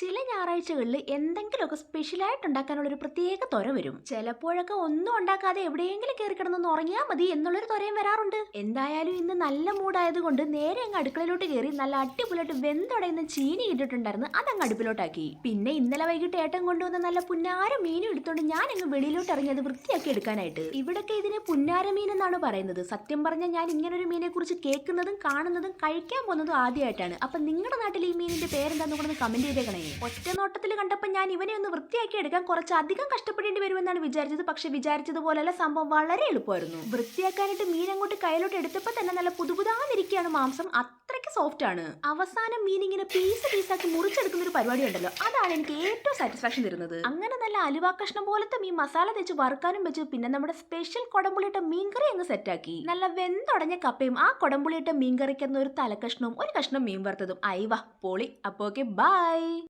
ചില ഞായറാഴ്ചകളിൽ എന്തെങ്കിലുമൊക്കെ സ്പെഷ്യലായിട്ട് ഉണ്ടാക്കാനുള്ള ഒരു പ്രത്യേക തൊര വരും. ചിലപ്പോഴൊക്കെ ഒന്നും ഉണ്ടാക്കാതെ എവിടെയെങ്കിലും കയറി കിടന്നൊന്ന് ഉറങ്ങിയാൽ മതി എന്നുള്ളൊരു തൊരയും വരാറുണ്ട്. എന്തായാലും ഇന്ന് നല്ല മൂടായതുകൊണ്ട് നേരെ അങ്ങ് അടുക്കളയിലോട്ട് കയറി നല്ല അടിപൊളിയായിട്ട് വെന്തുടയുന്ന ചീനി ഇട്ടിട്ടുണ്ടായിരുന്നു അതങ്ങ് അടുപ്പിലോട്ടാക്കി. പിന്നെ ഇന്നലെ വൈകിട്ട് ഏട്ടൻ കൊണ്ടുവന്ന നല്ല പുന്നാര മീനും എടുത്തോണ്ട് ഞാൻ അങ്ങ് വെളിയിലോട്ട് ഇറങ്ങി അത് വൃത്തിയാക്കി എടുക്കാനായിട്ട്. ഇവിടൊക്കെ ഇതിന് പുന്നാര മീൻ എന്നാണ് പറയുന്നത്. സത്യം പറഞ്ഞാൽ ഞാൻ ഇങ്ങനൊരു മീനെ കുറിച്ച് കേൾക്കുന്നതും കാണുന്നതും കഴിക്കാൻ പോകുന്നതും ആദ്യമായിട്ടാണ് അപ്പൊ നിങ്ങളുടെ നാട്ടിൽ ഈ മീനിന്റെ പേരെന്താന്ന് കൂടെ കമന്റ് ചെയ്തേക്കണേ. ഒറ്റ നോട്ടത്തിൽ കണ്ടപ്പോൾ ഞാൻ ഇവനെ ഒന്ന് വൃത്തിയാക്കി എടുക്കാൻ കുറച്ച് അധികം കഷ്ടപ്പെടേണ്ടി വരുമെന്നാണ് വിചാരിച്ചത്. പക്ഷെ വിചാരിച്ചതുപോലെയുള്ള സംഭവം വളരെ എളുപ്പമായിരുന്നു. വൃത്തിയാക്കാനായിട്ട് മീൻ അങ്ങോട്ട് കയ്യിലോട്ട് എടുത്തപ്പോൾ തന്നെ നല്ല പുതുപുതാന്നിരിക്കുകയാണ് മാംസം. അത്രയ്ക്ക് സോഫ്റ്റ് ആണ്. അവസാനം മീൻ ഇങ്ങനെ പീസ് പീസാക്കി മുറിച്ചെടുക്കുന്ന ഒരു പരിപാടി ഉണ്ടല്ലോ. അതാണ് എനിക്ക് ഏറ്റവും സാറ്റിസ്ഫാക്ഷൻ തരുന്നത്. അങ്ങനെ നല്ല അലുവ കഷ്ണം പോലത്തെ മീൻ മസാല തേച്ച് വറുക്കാനും വെച്ചു. പിന്നെ നമ്മുടെ സ്പെഷ്യൽ കൊടമ്പുളിയിട്ട മീൻകറി അങ്ങ് സെറ്റാക്കി നല്ല വെന്തുടഞ്ഞ കപ്പയും ആ കൊടമ്പുളിയിട്ട മീൻകറിക്കുന്ന ഒരു തലക്കഷ്ണവും ഒരു കഷ്ണം മീൻ വറുത്തതും. ഐ വാ പൊളി. അപ്പോ ഓക്കെ ബൈ